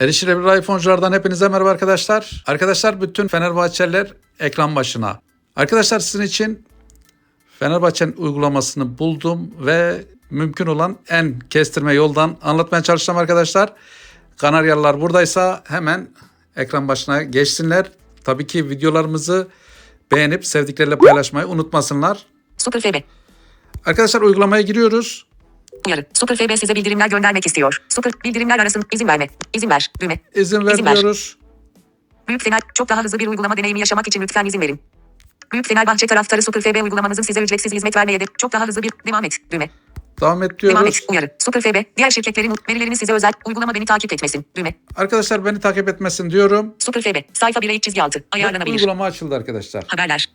Erişilebilir iPhone'culardan hepinize merhaba arkadaşlar. Arkadaşlar bütün Fenerbahçeliler ekran başına. Arkadaşlar sizin için Fenerbahçe'nin uygulamasını buldum ve mümkün olan en kestirme yoldan anlatmaya çalışacağım arkadaşlar. Kanaryalılar buradaysa hemen ekran başına geçsinler. Tabii ki videolarımızı beğenip sevdikleriyle paylaşmayı unutmasınlar. Super FB. Arkadaşlar uygulamaya giriyoruz. Uyarı. Super FB size bildirimler göndermek istiyor. Super bildirimler arasın. izin verme. İzin ver. Düğme. İzin ver İzin ver. Büyük Fener çok daha hızlı bir uygulama deneyimi yaşamak için lütfen izin verin. Büyük Fenerbahçe taraftarı Super FB uygulamamızın size ücretsiz hizmet vermeye de çok daha hızlı bir devam et. Düğme. Devam et Devam diyoruz. et. Uyarı. Super FB diğer şirketlerin verilerini size özel uygulama beni takip etmesin. Düğme. Arkadaşlar beni takip etmesin diyorum. Super FB sayfa 1'e iç çizgi altı ayarlanabilir. uygulama açıldı arkadaşlar. Haberler.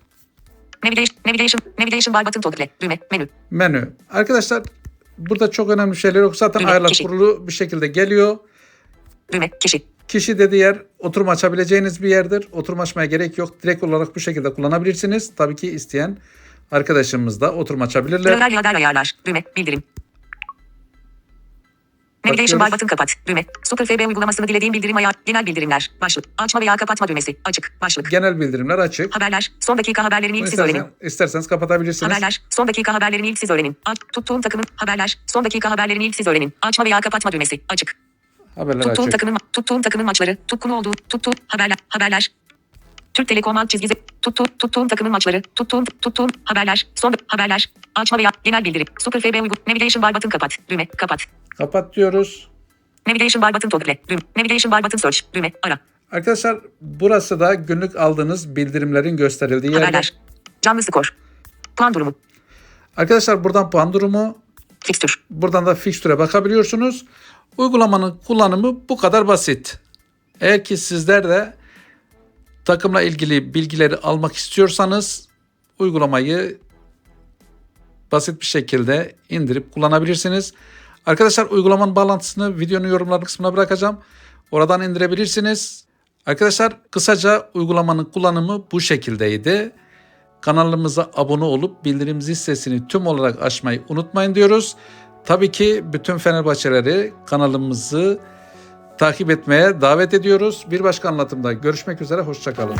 Navigation, navigation, navigation bar button toggle. Düğme. Menü. Menü. Arkadaşlar burada çok önemli şeyler yok. Zaten Düğme, ayarlar kişi. kurulu bir şekilde geliyor. Düğme. Kişi. Kişi dediği yer oturum açabileceğiniz bir yerdir. Oturum açmaya gerek yok. Direkt olarak bu şekilde kullanabilirsiniz. Tabii ki isteyen arkadaşımız da oturum açabilirler. Radar ayarlar. Düğme. Bildirim. Navigation Bakıyoruz. button kapat. Düğme. Super FB uygulamasını dilediğin bildirim ayar. Genel bildirimler. Başlık. Açma veya kapatma düğmesi. Açık. Başlık. Genel bildirimler açık. Haberler. Son dakika haberlerini ilk siz öğrenin. İstersen, isterseniz kapatabilirsiniz. Haberler. Son dakika haberlerini ilk siz öğrenin. Aç, tuttuğum takımın haberler. Son dakika haberlerini ilk siz öğrenin. Açma veya kapatma düğmesi. Açık. Haberler Tuttuğum açık. takımın tuttuğum takımın maçları. Tutkunu olduğu. Tuttuğum haberler. Haberler. Türk Telekom alt çizgisi. Tuttuğum, tuttuğum takımın maçları. Tuttuğum, tuttuğum haberler. Son haberler. Açma veya genel bildirim. Super FB uygu. Navigation bar button kapat. Düğme. Kapat. Kapat diyoruz. Navigation bar button toggle. Düğme. Navigation bar button search. Düğme. Ara. Arkadaşlar burası da günlük aldığınız bildirimlerin gösterildiği yer. Haberler. Canlı skor. Puan durumu. Arkadaşlar buradan puan durumu, Fikstür. Buradan da fikstüre bakabiliyorsunuz. Uygulamanın kullanımı bu kadar basit. Eğer ki sizler de takımla ilgili bilgileri almak istiyorsanız uygulamayı basit bir şekilde indirip kullanabilirsiniz. Arkadaşlar uygulamanın bağlantısını videonun yorumlar kısmına bırakacağım. Oradan indirebilirsiniz. Arkadaşlar kısaca uygulamanın kullanımı bu şekildeydi. Kanalımıza abone olup bildirim zil sesini tüm olarak açmayı unutmayın diyoruz. Tabii ki bütün Fenerbahçeleri kanalımızı takip etmeye davet ediyoruz. Bir başka anlatımda görüşmek üzere, hoşçakalın.